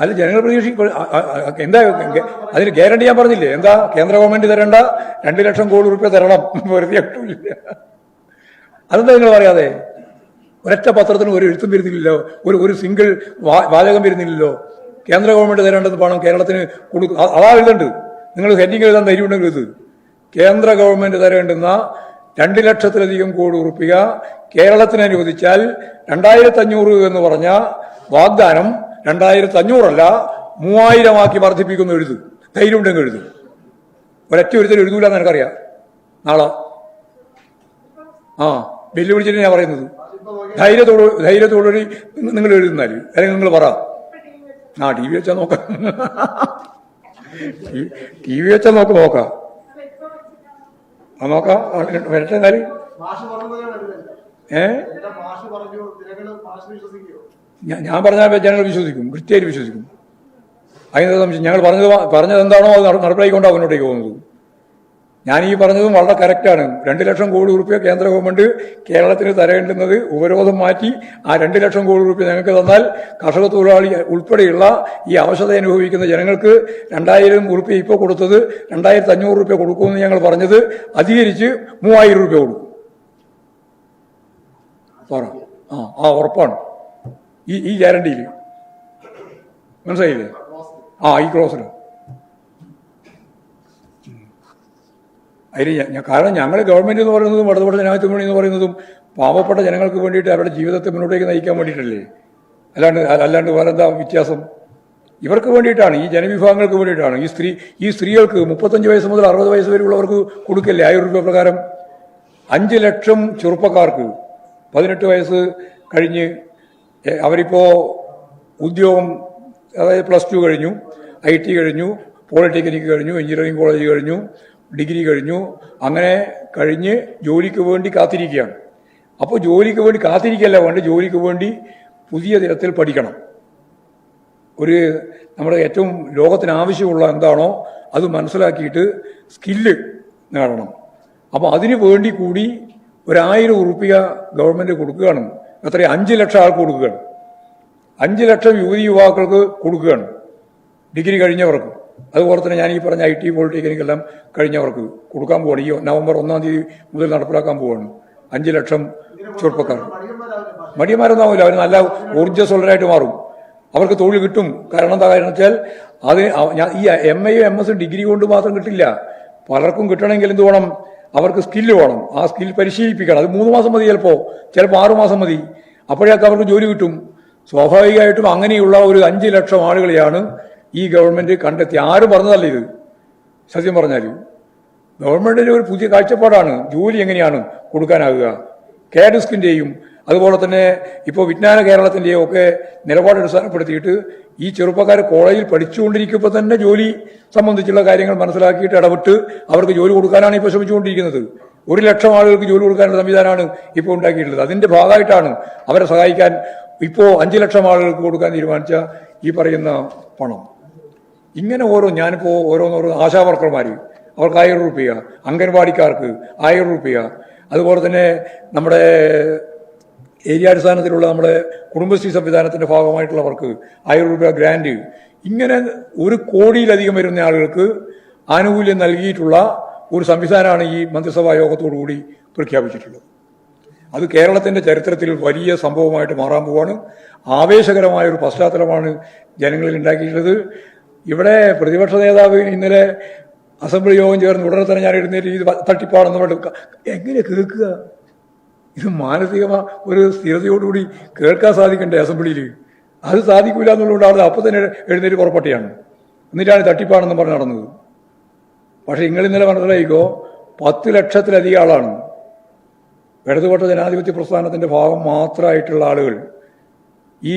അല്ല ജനങ്ങൾ പ്രതീക്ഷിക്കും. എന്താ അതിന് ഗ്യാരണ്ടി ഞാൻ പറഞ്ഞില്ലേ? എന്താ കേന്ദ്ര ഗവൺമെന്റ് തരേണ്ട രണ്ട് ലക്ഷം കോടി റുപ്യ തരണം. വെറുതെ അതെന്താ നിങ്ങൾ പറയാതെ? ഒരൊറ്റ പത്രത്തിന് ഒരു എഴുത്തും വരുന്നില്ലല്ലോ. ഒരു ഒരു സിംഗിൾ വാചകം വരുന്നില്ലല്ലോ. കേന്ദ്ര ഗവൺമെന്റ് തരേണ്ടത് പണം കേരളത്തിന് കൊടുക്കും അതാ എഴുതണ്ട്. നിങ്ങൾ ഹെഡിങ് എഴുതാൻ ധൈര്യം ഉണ്ടെങ്കിൽ ഇത് കേന്ദ്ര ഗവൺമെന്റ് തരേണ്ടുന്ന രണ്ട് ലക്ഷത്തിലധികം കോടി ഉറപ്പിക കേരളത്തിന് അനുവദിച്ചാൽ രണ്ടായിരത്തി അഞ്ഞൂറ് എന്ന് പറഞ്ഞ വാഗ്ദാനം രണ്ടായിരത്തി അഞ്ഞൂറല്ല മൂവായിരമാക്കി വർദ്ധിപ്പിക്കുന്നു എഴുതു ധൈര്യം ഉണ്ടെങ്കിൽ എഴുതു. ഒരൊറ്റ ഒരുത്തരും എഴുതൂല എന്ന് എനിക്കറിയാം. നാളെ. ആ ബില്ല് വിളിച്ചിട്ട് ഞാൻ പറയുന്നത്. ധൈര്യത്തോട് ധൈര്യത്തോടുകൂടി നിങ്ങൾ എഴുതുന്നാൽ. അല്ലെങ്കിൽ നിങ്ങൾ പറ. ആ ടി വി വെച്ചാൽ നോക്കാം. ടി വി വെച്ചാൽ നോക്ക് നോക്കാം. നോക്കാം വരട്ടെ എന്നാലും. ഏ? ഞാൻ പറഞ്ഞാൽ ജനങ്ങൾ വിശ്വസിക്കും കൃത്യമായിട്ട് വിശ്വസിക്കും. അതിന് സംശയം ഞങ്ങൾ പറഞ്ഞത് പറഞ്ഞത് എന്താണോ അത് നട- നടപ്പിലാക്കിക്കൊണ്ടാണ് മുന്നോട്ടേക്ക് പോകുന്നത്. ഞാൻ ഈ പറഞ്ഞതും വളരെ കറക്റ്റാണ് രണ്ട് ലക്ഷം കോടി റുപ്യ കേന്ദ്ര ഗവൺമെന്റ് കേരളത്തിന് തരേണ്ടുന്നത് ഉപരോധം മാറ്റി ആ രണ്ട് ലക്ഷം കോടി റുപ്യ ഞങ്ങൾക്ക് തന്നാൽ കർഷക തൊഴിലാളി ഉൾപ്പെടെയുള്ള ഈ അവശത അനുഭവിക്കുന്ന ജനങ്ങൾക്ക് രണ്ടായിരം റുപ്യ ഇപ്പോൾ കൊടുത്തത് രണ്ടായിരത്തി അഞ്ഞൂറ് റുപ്യ കൊടുക്കുമെന്ന് ഞങ്ങൾ പറഞ്ഞത് അധികരിച്ച് മൂവായിരം റുപ്യ കൊടുക്കും. പറ. ആ ആ ഉറപ്പാണ്. ഈ ഈ ഗ്യാരണ്ടിയിൽ മനസ്സിലായില്ലേ? ആ ഈ ക്ലോസിൽ ഞ- കാരണം ഞങ്ങൾ ഗവൺമെന്റ് എന്ന് പറയുന്നതും ഇടതുപക്ഷ ജനാധിപത്യ മുന്നണി എന്ന് പറയുന്നതും പാവപ്പെട്ട ജനങ്ങൾക്ക് വേണ്ടിയിട്ട് അവരുടെ ജീവിതത്തെ മുന്നോട്ടേക്ക് നയിക്കാൻ വേണ്ടിയിട്ടല്ലേ? അല്ലാണ്ട് അല്ലാണ്ട് വേറെ എന്താ വ്യത്യാസം? ഇവർക്ക് വേണ്ടിയിട്ടാണ് ഈ ജനവിഭാഗങ്ങൾക്ക് വേണ്ടിയിട്ടാണ്. ഈ സ്ത്രീ ഈ സ്ത്രീകൾക്ക് മുപ്പത്തഞ്ച് വയസ്സ് മുതൽ അറുപത് വയസ്സ് വരെയുള്ളവർക്ക് കൊടുക്കല്ലേ രൂപ പ്രകാരം? അഞ്ച് ലക്ഷം ചെറുപ്പക്കാർക്ക് പതിനെട്ട് വയസ്സ് കഴിഞ്ഞ് അവരിപ്പോൾ അവരിപ്പോ ഉദ്യോഗം അതായത് പ്ലസ് ടു കഴിഞ്ഞു ഐ ടി കഴിഞ്ഞു പോളിടെക്നിക്ക് കഴിഞ്ഞു എഞ്ചിനീയറിംഗ് കോളേജ് കഴിഞ്ഞു ഡിഗ്രി കഴിഞ്ഞു. അങ്ങനെ കഴിഞ്ഞ് ജോലിക്ക് വേണ്ടി കാത്തിരിക്കുകയാണ്. അപ്പോൾ ജോലിക്ക് വേണ്ടി കാത്തിരിക്കല്ല വേണ്ട ജോലിക്ക് വേണ്ടി പുതിയ തരത്തിൽ പഠിക്കണം. ഒരു നമ്മുടെ ഏറ്റവും ലോകത്തിന് ആവശ്യമുള്ള എന്താണോ അത് മനസ്സിലാക്കിയിട്ട് സ്കില്ല് നേടണം. അപ്പോൾ അതിനു വേണ്ടി കൂടി ഒരായിരം ഉറുപ്പിക ഗവൺമെന്റ് കൊടുക്കുകയാണ്. എത്ര അഞ്ച് ലക്ഷം ആൾക്ക് കൊടുക്കുകയാണ്. അഞ്ച് ലക്ഷം യുവതി യുവാക്കൾക്ക് കൊടുക്കുകയാണ്. ഡിഗ്രി കഴിഞ്ഞവർക്ക്. അതുപോലെ തന്നെ ഞാൻ ഈ പറഞ്ഞ ഐ ടി പോളിടെക്നിക് എല്ലാം കഴിഞ്ഞവർക്ക് കൊടുക്കാൻ പോവാണ്. ഈ നവംബർ ഒന്നാം തീയതി മുതൽ നടപ്പിലാക്കാൻ പോവാണ്. അഞ്ച് ലക്ഷം ചെറുപ്പക്കാർ. മടിയന്മാരൊന്നാവില്ല അവർ നല്ല ഊർജസ്വലരായിട്ട് മാറും. അവർക്ക് തൊഴിൽ കിട്ടും. കാരണം എന്താ കാരണം വെച്ചാൽ അത് ഈ എം എയും എം എസും ഡിഗ്രി കൊണ്ട് മാത്രം കിട്ടില്ല. പലർക്കും കിട്ടണമെങ്കിൽ എന്ത് വേണം? അവർക്ക് സ്കില്ല് വേണം. ആ സ്കിൽ പരിശീലിപ്പിക്കണം. അത് മൂന്ന് മാസം മതി ചിലപ്പോൾ ചിലപ്പോൾ ആറു മാസം മതി. അപ്പോഴേക്കും അവർക്ക് ജോലി കിട്ടും. സ്വാഭാവികമായിട്ടും അങ്ങനെയുള്ള ഒരു അഞ്ച് ലക്ഷം ആളുകളെയാണ് ഈ ഗവൺമെന്റ് കണ്ടെത്തി. ആരും പറഞ്ഞതല്ല ഇത്. സത്യം പറഞ്ഞാൽ ഗവൺമെന്റിന്റെ ഒരു പുതിയ കാഴ്ചപ്പാടാണ്. ജോലി എങ്ങനെയാണ് കൊടുക്കാനാകുക? കേഡസ്കിന്റെയും അതുപോലെ തന്നെ ഇപ്പോൾ വിജ്ഞാന കേരളത്തിന്റെയും ഒക്കെ നിലപാട് അടിസ്ഥാനപ്പെടുത്തിയിട്ട് ഈ ചെറുപ്പക്കാർ കോളേജിൽ പഠിച്ചുകൊണ്ടിരിക്കുമ്പോൾ തന്നെ ജോലി സംബന്ധിച്ചുള്ള കാര്യങ്ങൾ മനസ്സിലാക്കിയിട്ട് ഇടപെട്ട് അവർക്ക് ജോലി കൊടുക്കാനാണ് ഇപ്പോൾ ശ്രമിച്ചുകൊണ്ടിരിക്കുന്നത്. ഒരു ലക്ഷം ആളുകൾക്ക് ജോലി കൊടുക്കാനുള്ള സംവിധാനമാണ് ഇപ്പോൾ ഉണ്ടാക്കിയിട്ടുള്ളത്. അതിന്റെ ഭാഗമായിട്ടാണ് അവരെ സഹായിക്കാൻ ഇപ്പോൾ അഞ്ച് ലക്ഷം ആളുകൾക്ക് കൊടുക്കാൻ തീരുമാനിച്ച ഈ പറയുന്ന പണം. ഇങ്ങനെ ഓരോ ഞാനിപ്പോ ഓരോന്നോരോ ആശാ വർക്കർമാർ അവർക്ക് ആയിരം റുപ്യ അംഗൻവാടിക്കാർക്ക് ആയിരം റുപ്യ അതുപോലെ തന്നെ നമ്മുടെ ഏരിയ അടിസ്ഥാനത്തിലുള്ള നമ്മുടെ കുടുംബശ്രീ സംവിധാനത്തിന്റെ ഭാഗമായിട്ടുള്ളവർക്ക് ആയിരം രൂപ ഗ്രാൻഡ് ഇങ്ങനെ ഒരു കോടിയിലധികം വരുന്ന ആളുകൾക്ക് ആനുകൂല്യം നൽകിയിട്ടുള്ള ഒരു സംവിധാനമാണ് ഈ മന്ത്രിസഭാ യോഗത്തോടുകൂടി പ്രഖ്യാപിച്ചിട്ടുള്ളത്. അത് കേരളത്തിന്റെ ചരിത്രത്തിൽ വലിയ സംഭവമായിട്ട് മാറാൻ പോവാണ്. ആവേശകരമായ ഒരു പശ്ചാത്തലമാണ് ജനങ്ങളിൽ ഉണ്ടാക്കിയിട്ടുള്ളത്. ഇവിടെ പ്രതിപക്ഷ നേതാവ് ഇന്നലെ അസംബ്ലി യോഗം ചേർന്ന് ഉടനെ തന്നെ ഞാൻ എഴുന്നേറ്റ് ഇത് തട്ടിപ്പാടെന്ന് പറഞ്ഞു എങ്ങനെ കേൾക്കുക? ഇത് മാനസികമാ ഒരു സ്ഥിരതയോടുകൂടി കേൾക്കാൻ സാധിക്കണ്ടേ അസംബ്ലിയിൽ അത് സാധിക്കില്ല എന്നുള്ളതുകൊണ്ടാണ് അപ്പം തന്നെ എഴുന്നേറ്റ് പുറപ്പെട്ടിയാണ്. എന്നിട്ടാണ് തട്ടിപ്പാണെന്ന് പറഞ്ഞ് നടന്നത്. പക്ഷെ നിങ്ങൾ ഇന്നലെ മനസ്സിലായിക്കോ പത്ത് ലക്ഷത്തിലധികം ആളാണ്. ഇടതുപക്ഷ ജനാധിപത്യ പ്രസ്ഥാനത്തിന്റെ ഭാഗം മാത്രമായിട്ടുള്ള ആളുകൾ. ഈ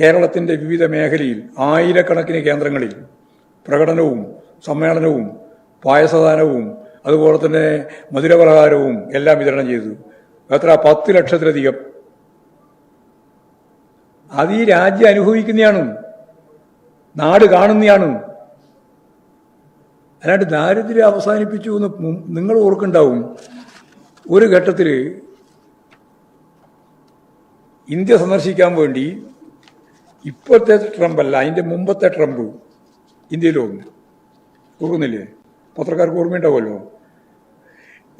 കേരളത്തിന്റെ വിവിധ മേഖലയിൽ ആയിരക്കണക്കിന് കേന്ദ്രങ്ങളിൽ പ്രകടനവും സമ്മേളനവും പായസദാനവും അതുപോലെ തന്നെ മധുരപലഹാരവും എല്ലാം വിതരണം ചെയ്തു. എത്ര? പത്ത് ലക്ഷത്തിലധികം. അത് ഈ രാജ്യം അനുഭവിക്കുന്നതാണ്. നാട് കാണുന്നതാണ്. അല്ലാണ്ട് ദാരിദ്ര്യം അവസാനിപ്പിച്ചു എന്ന് നിങ്ങൾ ഓർക്കുണ്ടാവും ഒരു ഘട്ടത്തിൽ ഇന്ത്യ സന്ദർശിക്കാൻ വേണ്ടി ഇപ്പോഴത്തെ ട്രംപ് അല്ല അതിന്റെ മുമ്പത്തെ ട്രംപ് ഇന്ത്യയിൽ വന്നു. ഓർക്കുന്നില്ലേ? പത്രക്കാർക്ക് ഓർമ്മയുണ്ടാവുമല്ലോ.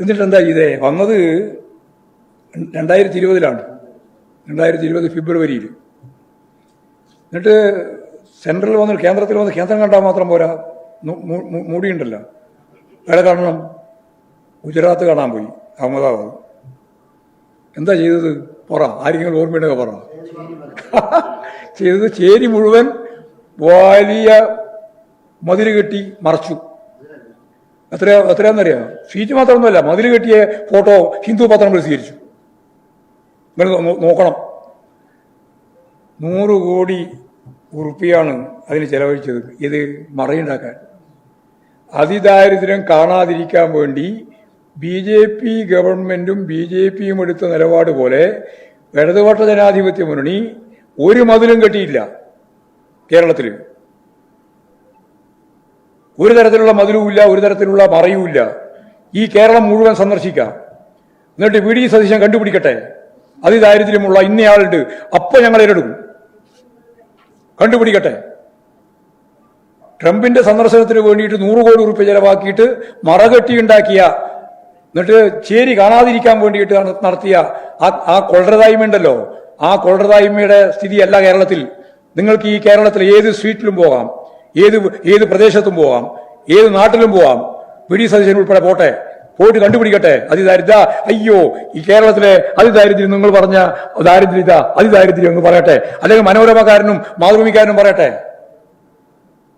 എന്നിട്ട് എന്താ ഇതേ? വന്നത് രണ്ടായിരത്തി ഇരുപതിലാണ് രണ്ടായിരത്തി ഇരുപത് ഫെബ്രുവരിയിൽ എന്നിട്ട് സെൻട്രൽ വന്ന് കേന്ദ്രത്തിൽ വന്ന് കേന്ദ്രം കണ്ടാൽ മാത്രം പോരാ. മൂടിയുണ്ടല്ലോ. വേറെ കാണണം. ഗുജറാത്ത് കാണാൻ പോയി അഹമ്മദാബാദ്. എന്താ ചെയ്തത്? പറ. ആരെങ്കിലും ഓർമ്മയുണ്ടെങ്കിൽ പറ. ചെയ്തത് ചേരി മുഴുവൻ വലിയ മതിൽ കെട്ടി മറച്ചു. എത്ര എത്രയാണെന്നറിയാം ഷീറ്റ് മാത്രമൊന്നുമല്ല മതിൽ കെട്ടിയ ഫോട്ടോ ഹിന്ദു പത്രം പ്രസിദ്ധീകരിച്ചു നോക്കണം. നൂറ് കോടി ഉറുപ്പിയാണ് അതിന് ചെലവഴിച്ചത്. ഇത് മറയുണ്ടാക്കാൻ. അതിദാരിദ്ര്യം കാണാതിരിക്കാൻ വേണ്ടി ബി ജെ പി ഗവൺമെന്റും ബി ജെ പിയും എടുത്ത നിലപാട് പോലെ ഇടതുപക്ഷ ജനാധിപത്യ മുന്നണി ഒരു മതിലും കെട്ടിയില്ല കേരളത്തിൽ ഒരു തരത്തിലുള്ള മതിലുമില്ല ഒരു തരത്തിലുള്ള മറയുമില്ല. ഈ കേരളം മുഴുവൻ സന്ദർശിക്കാം. എന്നിട്ട് വി ഡി സതീശൻ കണ്ടുപിടിക്കട്ടെ. അതിദാരിദ്ര്യമുള്ള ഇന്നയാളുണ്ട് അപ്പൊ ഞങ്ങൾ ഏറ്റെടുക്കും കണ്ടുപിടിക്കട്ടെ. ട്രംപിന്റെ സന്ദർശനത്തിന് വേണ്ടിയിട്ട് നൂറ് കോടി ഉറുപ്പ് ചെലവാക്കിയിട്ട് മറകെട്ടി ഉണ്ടാക്കിയ എന്നിട്ട് ചേരി കാണാതിരിക്കാൻ വേണ്ടിയിട്ട് നട- നടത്തിയ ആ കൊള്ളരതായ്മ ഉണ്ടല്ലോ ആ കൊള്ളരുതായ്മയുടെ സ്ഥിതിയല്ല കേരളത്തിൽ. നിങ്ങൾക്ക് ഈ കേരളത്തിൽ ഏത് സ്ട്രീറ്റിലും പോകാം ഏത് ഏത് പ്രദേശത്തും പോകാം ഏത് നാട്ടിലും പോകാം. ഡി സതീശൻ ഉൾപ്പെടെ പോട്ടെ. പോയിട്ട് കണ്ടുപിടിക്കട്ടെ. അതിദാരിദ്ര അയ്യോ ഈ കേരളത്തിലെ അതിദാരിദ്ര്യം നിങ്ങൾ പറഞ്ഞ ദാരിദ്ര്യത അതിദാരിദ്ര്യം എന്ന് പറയട്ടെ. അല്ലെങ്കിൽ മനോരമക്കാരനും മാതൃഭൂമിക്കാരനും പറയട്ടെ.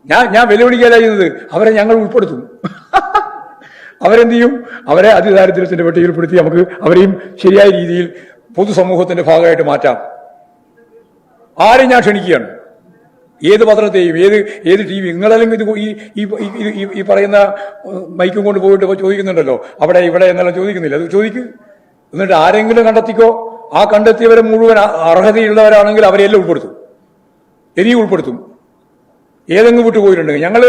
ഞാൻ ഞാൻ വെല്ലുവിളിക്കല്ല ചെയ്യുന്നത്. അവരെ ഞങ്ങൾ ഉൾപ്പെടുത്തും. അവരെന്ത് ചെയ്യും? അവരെ അതിദാരിദ്ര്യത്തിന്റെ പട്ടികയിൽപ്പെടുത്തി നമുക്ക് അവരെയും ശരിയായ രീതിയിൽ പൊതുസമൂഹത്തിന്റെ ഭാഗമായിട്ട് മാറ്റാം. ആരെയും ഞാൻ ക്ഷണിക്കുകയാണ്. ഏത് പത്രത്തെയും ഏത് ഏത് ടി വി നിങ്ങളെല്ലാം ഇത് ഈ ഈ പറയുന്ന മൈക്കും കൊണ്ട് പോയിട്ട് ചോദിക്കുന്നുണ്ടല്ലോ. അവിടെ ഇവിടെ എന്നെല്ലാം ചോദിക്കുന്നില്ല. അത് ചോദിക്കും. എന്നിട്ട് ആരെങ്കിലും കണ്ടെത്തിക്കോ? ആ കണ്ടെത്തിയവരെ മുഴുവൻ അർഹതയുള്ളവരാണെങ്കിൽ അവരെല്ലാം ഉൾപ്പെടുത്തും. എനിയും ഉൾപ്പെടുത്തും. ഏതെങ്കിലും വിട്ടു പോയിട്ടുണ്ടെങ്കിൽ ഞങ്ങൾ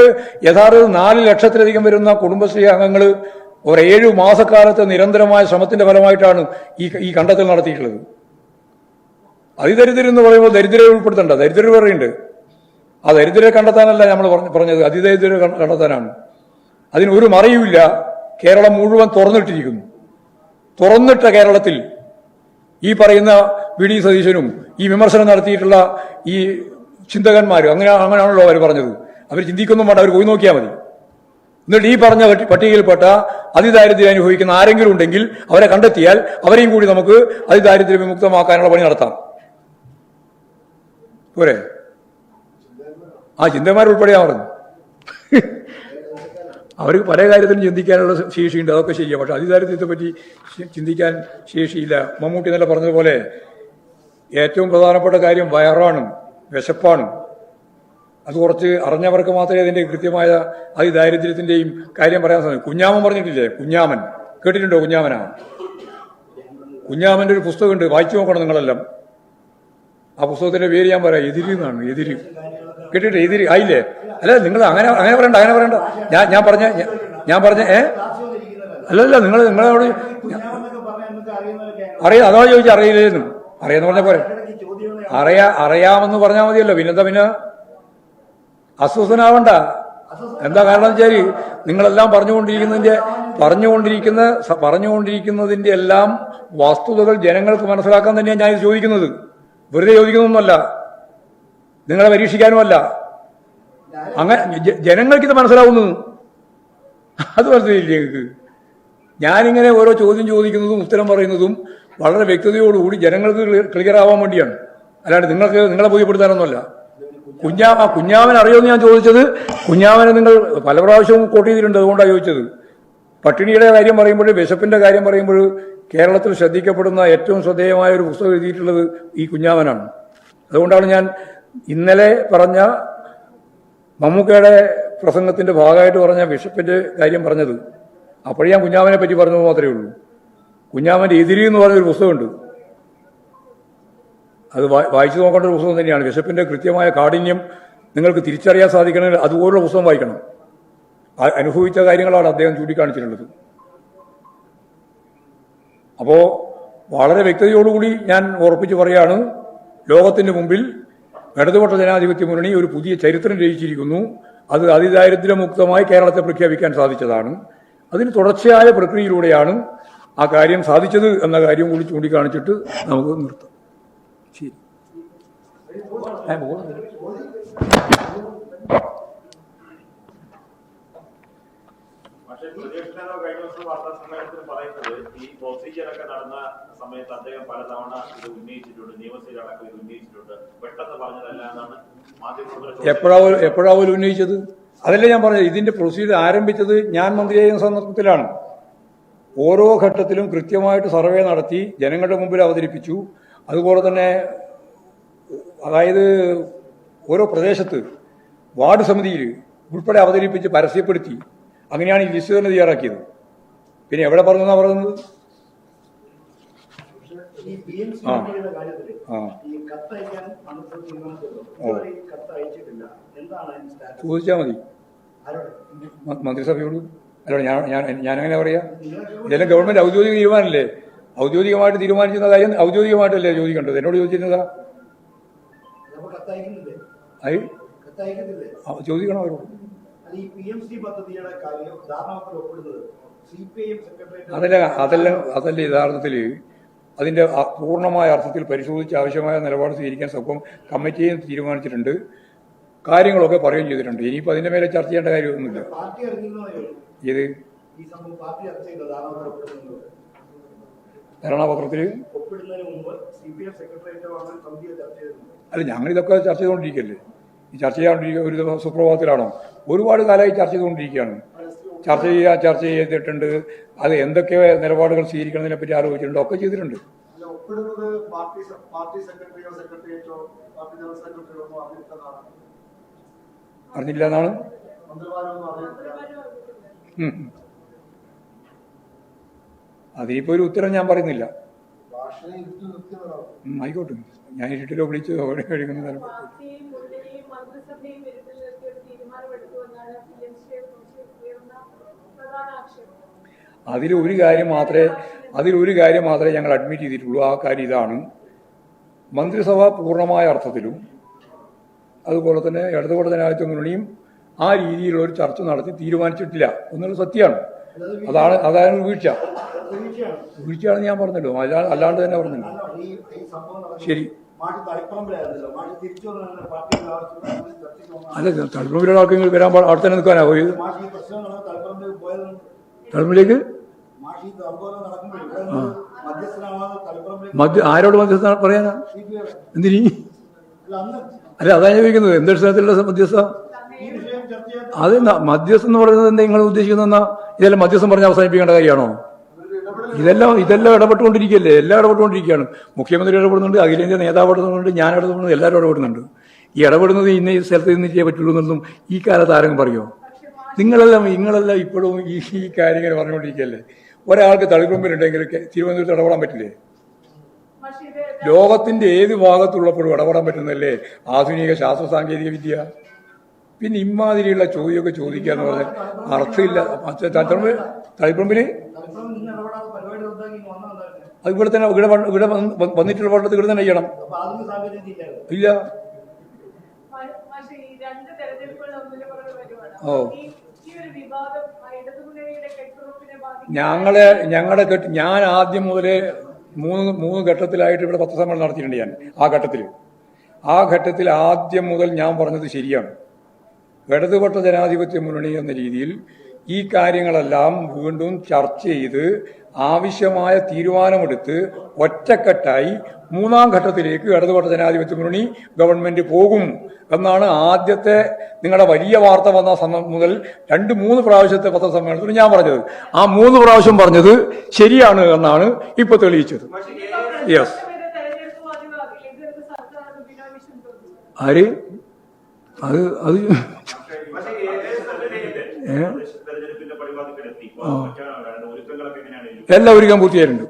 യഥാർത്ഥത്തിൽ നാല് ലക്ഷത്തിലധികം വരുന്ന കുടുംബശ്രീ അംഗങ്ങൾ ഒരു മാസക്കാലത്തെ നിരന്തരമായ ശ്രമത്തിന്റെ ഫലമായിട്ടാണ് ഈ ഈ കണ്ടെത്തൽ നടത്തിയിട്ടുള്ളത്. അതിദരിദ്രം എന്ന് പറയുമ്പോൾ ദരിദ്രരെ ഉൾപ്പെടുത്തണ്ട. ദരിദ്രർ പറയുന്നുണ്ട്. ആ ദരിദ്രരെ കണ്ടെത്താനല്ല നമ്മൾ പറഞ്ഞു പറഞ്ഞത്. അതിദരിദ്രരെ കണ്ട- കണ്ടെത്താനാണ്. അതിന് ഒരു മറയുമില്ല. കേരളം മുഴുവൻ തുറന്നിട്ടിരിക്കുന്നു. തുറന്നിട്ട കേരളത്തിൽ ഈ പറയുന്ന വി ഡി സതീശനും ഈ വിമർശനം നടത്തിയിട്ടുള്ള ഈ ചിന്തകന്മാർ അങ്ങനെ അങ്ങനെയാണല്ലോ അവർ പറഞ്ഞത്. അവർ ചിന്തിക്കൊന്നും വേണ്ട. അവർ പോയി നോക്കിയാൽ മതി. എന്നിട്ട് ഈ പറഞ്ഞ പട്ടി- പട്ടികയിൽപ്പെട്ട അതിദാരിദ്ര്യം അനുഭവിക്കുന്ന ആരെങ്കിലും ഉണ്ടെങ്കിൽ അവരെ കണ്ടെത്തിയാൽ അവരെയും കൂടി നമുക്ക് അതിദാരിദ്ര്യ വിമുക്തമാക്കാനുള്ള പണി നടത്താം. പോരെ? ആ ചിന്തന്മാരുൾപ്പെടെയാ പറഞ്ഞു. അവർക്ക് പല കാര്യത്തിലും ചിന്തിക്കാനുള്ള ശേഷിയുണ്ട് അതൊക്കെ ശരിയാണ് പക്ഷെ അതിദാരിദ്ര്യത്തെ പറ്റി ചിന്തിക്കാൻ ശേഷിയില്ല. മമ്മൂട്ടി എന്നല്ല പറഞ്ഞതുപോലെ ഏറ്റവും പ്രധാനപ്പെട്ട കാര്യം വയറാണും വിശപ്പാണ്. അത് കുറച്ച് അറിഞ്ഞവർക്ക് മാത്രമേ അതിന്റെ കൃത്യമായ അതിദാരിദ്ര്യത്തിന്റെയും കാര്യം പറയാൻ സാധിക്കും. കുഞ്ഞാമൻ പറഞ്ഞിട്ടില്ലേ? കുഞ്ഞാമൻ. കേട്ടിട്ടുണ്ടോ കുഞ്ഞാമനാ? കുഞ്ഞാമന്റെ ഒരു പുസ്തകമുണ്ട്. വായിച്ചു നോക്കണം നിങ്ങളെല്ലാം. ആ പുസ്തകത്തിന്റെ പേര് ഞാൻ പറയാം. എതിരി എന്നാണ്. എതിരി. കേട്ടിട്ട് എതിരി. ആയില്ലേ അല്ല നിങ്ങൾ അങ്ങനെ അങ്ങനെ പറയണ്ട അങ്ങനെ പറയണ്ട. ഞാൻ ഞാൻ പറഞ്ഞ ഞാൻ- പറഞ്ഞ ഏ? അല്ലല്ല നിങ്ങൾ നിങ്ങളോട് അറിയാം. അതാ ചോദിച്ചാൽ അറിയില്ലേന്നും. അറിയാന്ന് പറഞ്ഞ പോലെ അറിയാ അറിയാമെന്ന് പറഞ്ഞാൽ മതിയല്ലോ. പിന്നെന്താ പിന്നെ? അസ്വസ്ഥനാവണ്ട. എന്താ കാരണം വെച്ചാൽ നിങ്ങളെല്ലാം പറഞ്ഞുകൊണ്ടിരിക്കുന്നതിന്റെ പറഞ്ഞുകൊണ്ടിരിക്കുന്ന പറഞ്ഞുകൊണ്ടിരിക്കുന്നതിന്റെ എല്ലാം വസ്തുതകൾ ജനങ്ങൾക്ക് മനസ്സിലാക്കാൻ തന്നെയാണ് ഞാൻ ഇത് ചോദിക്കുന്നത്. വെറുതെ ചോദിക്കുന്നൊന്നുമല്ല. നിങ്ങളെ പരീക്ഷിക്കാനുമല്ല. അങ്ങനെ ജനങ്ങൾക്കിത് ജനങ്ങൾക്ക് ഇത് മനസ്സിലാവുന്നു. അത് മനസ്സിലായില്ല ഞങ്ങൾക്ക് ഞാനിങ്ങനെ ഓരോ ചോദ്യം ചോദിക്കുന്നതും ഉത്തരം പറയുന്നതും വളരെ വ്യക്തതയോടുകൂടി ജനങ്ങൾക്ക് ക്ലിയർ ആവാൻ വേണ്ടിയാണ്. അല്ലാണ്ട് നിങ്ങൾക്ക് നിങ്ങളെ ബോധ്യപ്പെടുത്താനൊന്നുമല്ല. കുഞ്ഞാ ആ അറിയോ അറിയുമെന്ന് ഞാൻ ചോദിച്ചത് കുഞ്ഞാമനെ നിങ്ങൾ പല പ്രാവശ്യവും കോട്ട് ചെയ്തിട്ടുണ്ട് അതുകൊണ്ടാണ് ചോദിച്ചത്. പട്ടിണിയുടെ കാര്യം പറയുമ്പോൾ വിശപ്പിന്റെ കാര്യം പറയുമ്പോൾ കേരളത്തിൽ ശ്രദ്ധിക്കപ്പെടുന്ന ഏറ്റവും ശ്രദ്ധേയമായ ഒരു പുസ്തകം എഴുതിയിട്ടുള്ളത് ഈ കുഞ്ഞാമനാണ്. അതുകൊണ്ടാണ് ഞാൻ ഇന്നലെ പറഞ്ഞ മമ്മൂക്കയുടെ പ്രസംഗത്തിന്റെ ഭാഗമായിട്ട് പറഞ്ഞ ബിഷപ്പിന്റെ കാര്യം പറഞ്ഞത്. അപ്പോഴേ ഞാൻ കുഞ്ഞാമനെ പറ്റി പറഞ്ഞത് മാത്രമേ ഉള്ളൂ. കുഞ്ഞാമന്റെ എതിരി എന്ന് പറഞ്ഞൊരു പുസ്തകമുണ്ട്. അത് വായിച്ചു നോക്കേണ്ട ഒരു പുസ്തകം തന്നെയാണ്. വിശപ്പിന്റെ കൃത്യമായ കാഠിന്യം നിങ്ങൾക്ക് തിരിച്ചറിയാൻ സാധിക്കണമെങ്കിൽ അതുപോലുള്ള പുസ്തകം വായിക്കണം. അനുഭവിച്ച കാര്യങ്ങളാണ് അദ്ദേഹം ചൂണ്ടിക്കാണിച്ചിട്ടുള്ളത്. അപ്പോൾ വളരെ വ്യക്തതയോടുകൂടി ഞാൻ ഉറപ്പിച്ചു പറയാണ് ലോകത്തിന്റെ മുമ്പിൽ ഇടതുപക്ഷ ജനാധിപത്യ മുന്നണി ഒരു പുതിയ ചരിത്രം രചിച്ചിരിക്കുന്നു. അത് അതിദാരിദ്ര്യമുക്തമായി കേരളത്തെ പ്രഖ്യാപിക്കാൻ സാധിച്ചതാണ്. അതിന് തുടർച്ചയായ പ്രക്രിയയിലൂടെയാണ് ആ കാര്യം സാധിച്ചത് എന്ന കാര്യം കൂടി ചൂണ്ടിക്കാണിച്ചിട്ട് നമുക്ക് നിർത്താം. ഏ, പോകുന്നു. പക്ഷേ പറയുന്നത് ഈ സമയത്ത് ഉന്നയിച്ചിട്ടുണ്ട് ഉന്നയിച്ചിട്ടുണ്ട് എപ്പോഴാ എപ്പോഴാ ഉന്നയിച്ചത്? അതല്ല ഞാൻ പറഞ്ഞത്. ഇതിന്റെ പ്രൊസീജിയർ ആരംഭിച്ചത് ഞാൻ മന്ത്രിയായ സന്ദർഭത്തിലാണ്. ഓരോ ഘട്ടത്തിലും കൃത്യമായിട്ട് സർവേ നടത്തി ജനങ്ങളുടെ മുമ്പിൽ അവതരിപ്പിച്ചു. അതുപോലെ തന്നെ അതായത് ഓരോ പ്രദേശത്ത് വാർഡ് സമിതിയിൽ ഉൾപ്പെടെ അവതരിപ്പിച്ച് പരസ്യപ്പെടുത്തി അങ്ങനെയാണ് ഈ ലിസ്റ്റ് തന്നെ തയ്യാറാക്കിയത്. പിന്നെ എവിടെ പറഞ്ഞു എന്നാ പറയുന്നത്? ആ. ആ. ചോദിച്ചാൽ മതി. മന്ത്രിസഭയോട്. അല്ല ഞാൻ ഞാൻ ഞാനെങ്ങനെ പറയാ. ഇതെല്ലാം ഗവൺമെന്റ് ഔദ്യോഗിക തീരുമാനല്ലേ? ഔദ്യോഗികമായിട്ട് തീരുമാനിക്കുന്ന കാര്യം ഔദ്യോഗികമായിട്ടല്ലേ ചോദിക്കേണ്ടത്? എന്നോട് ചോദിച്ചിരുന്നതാ. ചോദിക്കണം അവരോട്. അതല്ല അതല്ല അതെല്ലാം യഥാർത്ഥത്തിൽ അതിന്റെ അ- പൂർണമായ അർത്ഥത്തിൽ പരിശോധിച്ച് ആവശ്യമായ നിലപാട് സ്വീകരിക്കാൻ സ്വപ്പം കമ്മിറ്റിയും തീരുമാനിച്ചിട്ടുണ്ട്. കാര്യങ്ങളൊക്കെ പറയുകയും ചെയ്തിട്ടുണ്ട്. ഇനിയിപ്പോൾ അതിന്റെ മേലെ ചർച്ച ചെയ്യേണ്ട കാര്യമൊന്നുമില്ല. ഇത്? ധാരണാപത്രത്തിൽ ഒപ്പിടുന്നതിന് മുമ്പ് സി പി എം സെക്രട്ടേറിയറ്റ് വാങ്ങാൻ ചർച്ച ചെയ്തിട്ടുണ്ട് അല്ല ഞങ്ങൾ ഇതൊക്കെ ചർച്ച ചെയ്തുകൊണ്ടിരിക്കല്ലേ? ഈ ചർച്ച ചെയ്യാണ്ടിരിക്കുക ഒരു ദിവസം സുപ്രഭാതത്തിലാണോ? ഒരുപാട് കാലമായി ചർച്ച ചെയ്തുകൊണ്ടിരിക്കുകയാണ്. ചർച്ച ചെയ്യുക ചർച്ച ചെയ്തിട്ടുണ്ട്. അത് എന്തൊക്കെ നിലപാടുകൾ സ്വീകരിക്കണതിനെ പറ്റി ആലോചിച്ചിട്ടുണ്ട്. ഒക്കെ ചെയ്തിട്ടുണ്ട്. അറിഞ്ഞില്ല എന്നാണ് അതിനിപ്പോ ഒരു ഉത്തരം ഞാൻ പറയുന്നില്ല. ആയിക്കോട്ടെ. ഞാൻ ഇരുട്ടിലോ വിളിച്ച് കഴിക്കുന്ന തരം. അതിലൊരു കാര്യം മാത്രമേ അതിലൊരു ഒരു കാര്യം മാത്രമേ ഞങ്ങൾ അഡ്മിറ്റ് ചെയ്തിട്ടുള്ളൂ. ആ കാര്യം ഇതാണ്. മന്ത്രിസഭ പൂർണമായ അർത്ഥത്തിലും അതുപോലെ തന്നെ ഇടതുപക്ഷ ജനാധിപത്യ മുന്നണിയും ആ രീതിയിലുള്ള ഒരു ചർച്ച നടത്തി തീരുമാനിച്ചിട്ടില്ല. എന്നുള്ള സത്യമാണ്. അതാണ് അതാണ് വീഴ്ച. വീഴ്ചയാണ്. വീഴ്ചയാണെന്ന് ഞാൻ പറഞ്ഞല്ലോ. അല്ലാ- അല്ലാണ്ട് തന്നെ പറഞ്ഞല്ലോ. ശരി. അല്ല തളിപ്പറമ്പിലുള്ള ആൾക്കെങ്കിൽ വരാൻ അവിടെ തന്നെ നിൽക്കാനാ പോയത്. തളിപ്പറമ്പിലേക്ക്? മധ്യ ആരോട് മധ്യസ്ഥ പറയാനാ? എന്തിനീ? അല്ല അതാണ് ചോദിക്കുന്നത്. ചോദിക്കുന്നത് എന്തടിസ്ഥാനത്തിലുള്ള മധ്യസ്ഥ ഈ വിഷയം ചർച്ച ചെയ്യാൻ അത് മധ്യസ്ഥം എന്ന് പറയുന്നത് എന്താ നിങ്ങൾ ഉദ്ദേശിക്കുന്ന ഇതെല്ലാം മധ്യസ്ഥം പറഞ്ഞ് അവസാനിപ്പിക്കേണ്ട കാര്യമാണോ? ഇതെല്ലാം ഇതെല്ലാം ഇടപെട്ടുകൊണ്ടിരിക്കുകയല്ലേ? എല്ലാം ഇടപെട്ടുകൊണ്ടിരിക്കുകയാണ്. മുഖ്യമന്ത്രി ഇടപെടുന്നുണ്ട് അഖിലേന്ത്യാ നേതാവ് ഇടപെടുന്നുണ്ട് ഞാൻ ഇടപെടുന്നുണ്ട് എല്ലാവരും ഇടപെടുന്നുണ്ട്. ഈ ഇടപെടുന്നത് ഇന്ന ഈ സ്ഥലത്ത് നിന്ന് ചെയ്യാൻ പറ്റുള്ളൂ എന്നൊന്നും ഈ കാലത്ത് ആരെങ്കിലും പറയുമോ നിങ്ങളെല്ലാം നിങ്ങളെല്ലാം ഇപ്പോഴും ഈ ഈ കാര്യങ്ങൾ പറഞ്ഞുകൊണ്ടിരിക്കുകയല്ലേ? ഒരാൾക്ക് തളിപ്പുമ്പിലുണ്ടെങ്കിൽ തിരുവനന്തപുരത്ത് ഇടപെടാൻ പറ്റില്ലേ? ലോകത്തിന്റെ ഏത് ഭാഗത്തുള്ളപ്പോഴും ഇടപെടാൻ പറ്റുന്നല്ലേ ആധുനിക ശാസ്ത്ര സാങ്കേതിക വിദ്യ. പിന്നെ ഇമാതിരിയുള്ള ചോദ്യമൊക്കെ ചോദിക്കുക എന്ന് പറഞ്ഞാൽ അർത്ഥമില്ല. തളിപ്പറമ്പിൽ തളിപ്പറമ്പിൽ അത് ഇവിടെ തന്നെ ഇവിടെ ഇവിടെ വന്നിട്ടുള്ള പഠനത്തിൽ ഇവിടെ തന്നെ ചെയ്യണം. ഇല്ല. ഓ. ഞങ്ങളെ ഞങ്ങളുടെ കെട്ട് ഞാൻ ആദ്യം മുതലേ മൂന്ന് മൂന്ന് ഘട്ടത്തിലായിട്ട് ഇവിടെ പത്രസമ്മേളനം നടത്തിയിട്ടുണ്ട് ഞാൻ ആ ഘട്ടത്തിൽ ആ ഘട്ടത്തിൽ ആദ്യം മുതൽ ഞാൻ പറഞ്ഞത് ശരിയാണ്. ഇടതുപക്ഷ ജനാധിപത്യ മുന്നണി എന്ന രീതിയിൽ ഈ കാര്യങ്ങളെല്ലാം വീണ്ടും ചർച്ച ചെയ്ത് ആവശ്യമായ തീരുമാനമെടുത്ത് ഒറ്റക്കെട്ടായി മൂന്നാം ഘട്ടത്തിലേക്ക് ഇടതുപക്ഷ ജനാധിപത്യ മുന്നണി ഗവൺമെന്റ് പോകും എന്നാണ് ആദ്യത്തെ നിങ്ങളുടെ വലിയ വാർത്ത വന്ന സമയം മുതൽ രണ്ട് മൂന്ന് പ്രാവശ്യത്തെ പത്രസമ്മേളനത്തിൽ ഞാൻ പറഞ്ഞത്. ആ മൂന്ന് പ്രാവശ്യം പറഞ്ഞത് ശരിയാണ് എന്നാണ് ഇപ്പൊ തെളിയിച്ചത്. യെസ് ആര്? അത് അത് എല്ലാ ഒരുക്കം പൂർത്തിയായിട്ടുണ്ട്.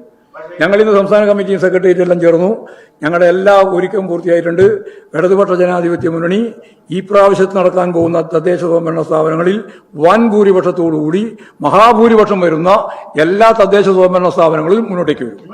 ഞങ്ങൾ ഇന്ന് സംസ്ഥാന കമ്മിറ്റിയും സെക്രട്ടേറിയറ്റ് എല്ലാം ചേർന്നു. ഞങ്ങളുടെ എല്ലാ ഒരുക്കം പൂർത്തിയായിട്ടുണ്ട്. ഇടതുപക്ഷ ജനാധിപത്യ മുന്നണി ഈ പ്രാവശ്യത്ത് നടക്കാൻ പോകുന്ന തദ്ദേശ സ്വയംഭരണ സ്ഥാപനങ്ങളിൽ വൻ ഭൂരിപക്ഷത്തോടുകൂടി മഹാഭൂരിപക്ഷം വരുന്ന എല്ലാ തദ്ദേശ സ്വയംഭരണ സ്ഥാപനങ്ങളിലും മുന്നോട്ടേക്ക് വരും.